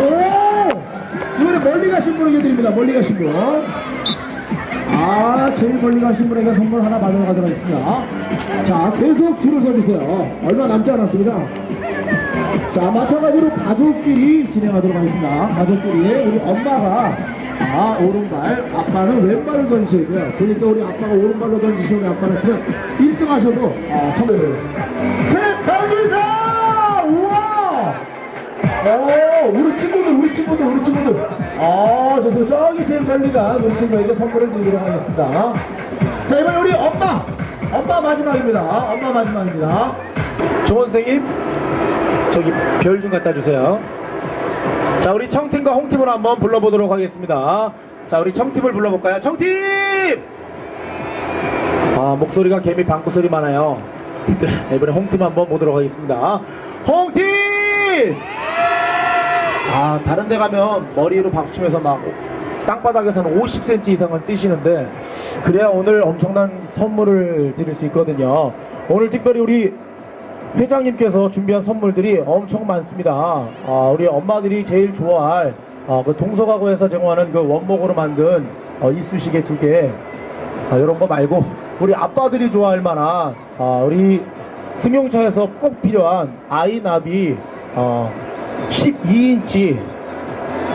오! 이번에 멀리 가신 분에게 드립니다. 멀리 가신 분. 아, 제일 멀리 가신 분에게 선물 하나 받아가도록 하겠습니다. 자, 계속 줄을 서주세요. 얼마 남지 않았습니다. 자, 마찬가지로 가족끼리 진행하도록 하겠습니다. 가족끼리 우리 엄마가 아, 오른발, 아빠는 왼발을 던지시고요. 그러니까 우리 아빠가 오른발로 던지시면 아빠는 그냥 1등 하셔도 아, 선물을 셋, 던지세요! 오, 우리 친구들, 우리 친구들, 우리 친구들. 아, 저도 저기 제일 간 우리 친구에게 선물을 드리도록 하겠습니다. 자, 이번에 우리 엄마. 엄마 마지막입니다. 엄마 마지막입니다. 조원생님, 저기 별 좀 갖다 주세요. 자, 우리 청팀과 홍팀을 한번 불러보도록 하겠습니다. 자, 우리 청팀을 불러볼까요? 청팀! 아, 목소리가 개미 방구 소리 많아요. 네, 이번에 홍팀 한번 보도록 하겠습니다. 홍팀! 아, 다른 데 가면 머리로 박수 치면서 막 땅바닥에서는 50cm 이상은 뛰시는데 그래야 오늘 엄청난 선물을 드릴 수 있거든요. 오늘 특별히 우리 회장님께서 준비한 선물들이 엄청 많습니다. 아, 우리 엄마들이 제일 좋아할 아, 그 동서가구에서 제공하는 그 원목으로 만든 어, 이쑤시개 두 개, 아, 이런 거 말고 우리 아빠들이 좋아할 만한 아, 우리 승용차에서 꼭 필요한 아이 나비 어, 12인치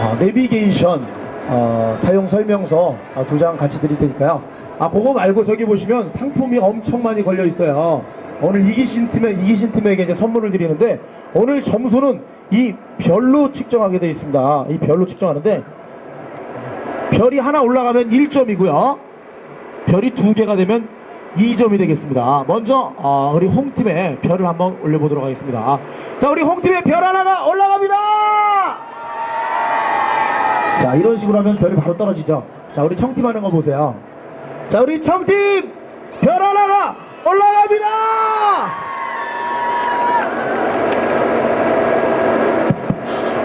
어, 내비게이션 어, 사용 설명서 두장 같이 드릴 테니까요. 아 그거 말고 저기 보시면 상품이 엄청 많이 걸려 있어요. 오늘 이기신 팀에 이기신 팀에게 이제 선물을 드리는데 오늘 점수는 이 별로 측정하게 되어 있습니다. 이 별로 측정하는데 별이 하나 올라가면 1점이고요. 별이 두 개가 되면 2점이 되겠습니다. 먼저 어, 우리 홍팀의 별을 한번 올려보도록 하겠습니다. 자, 우리 홍팀의 별 하나가 올라갑니다. 자, 이런 식으로 하면 별이 바로 떨어지죠. 자, 우리 청팀 하는 거 보세요. 자, 우리 청팀 별 하나가 올라갑니다.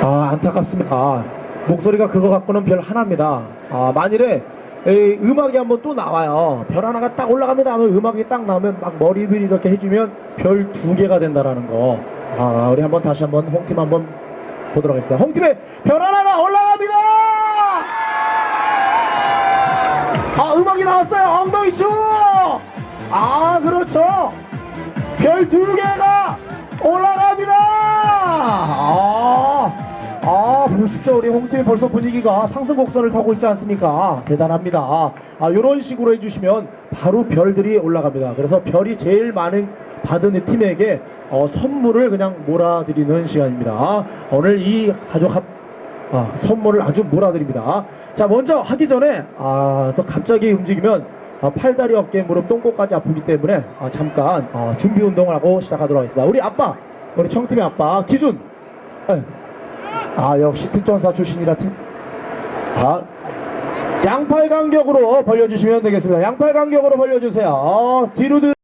아, 안타깝습니다. 아, 목소리가 그거 갖고는 별 하나입니다. 아, 만일에 이 음악이 한번 또 나와요. 별 하나가 딱 올라갑니다 하면 음악이 딱 나오면 막 머리를 이렇게 해주면 별 두 개가 된다라는 거. 아, 우리 한번 다시 한번 홍팀 한번 보도록 하겠습니다. 홍팀의 별 하나가 올라갑니다! 아, 음악이 나왔어요. 엉덩이 춤! 아, 그렇죠. 별 두 개가 올라갑니다! 아, 아, 보십시오. 우리 홍팀이 벌써 분위기가 상승 곡선을 타고 있지 않습니까? 대단합니다. 아, 요런 식으로 해주시면 바로 별들이 올라갑니다. 그래서 별이 제일 많은 받은 팀에게 어, 선물을 그냥 몰아드리는 시간입니다. 오늘 이 가족 합, 아, 선물을 아주 몰아드립니다. 자, 먼저 하기 전에, 아, 또 갑자기 움직이면, 아, 팔다리, 어깨, 무릎, 똥꼬까지 아프기 때문에, 아, 잠깐, 어, 준비 운동을 하고 시작하도록 하겠습니다. 우리 아빠, 우리 청팀의 아빠, 기준. 예. 아, 역시 특전사 출신이라 팀. 아, 양팔 간격으로 벌려주시면 되겠습니다. 양팔 간격으로 벌려주세요. 어, 뒤로 들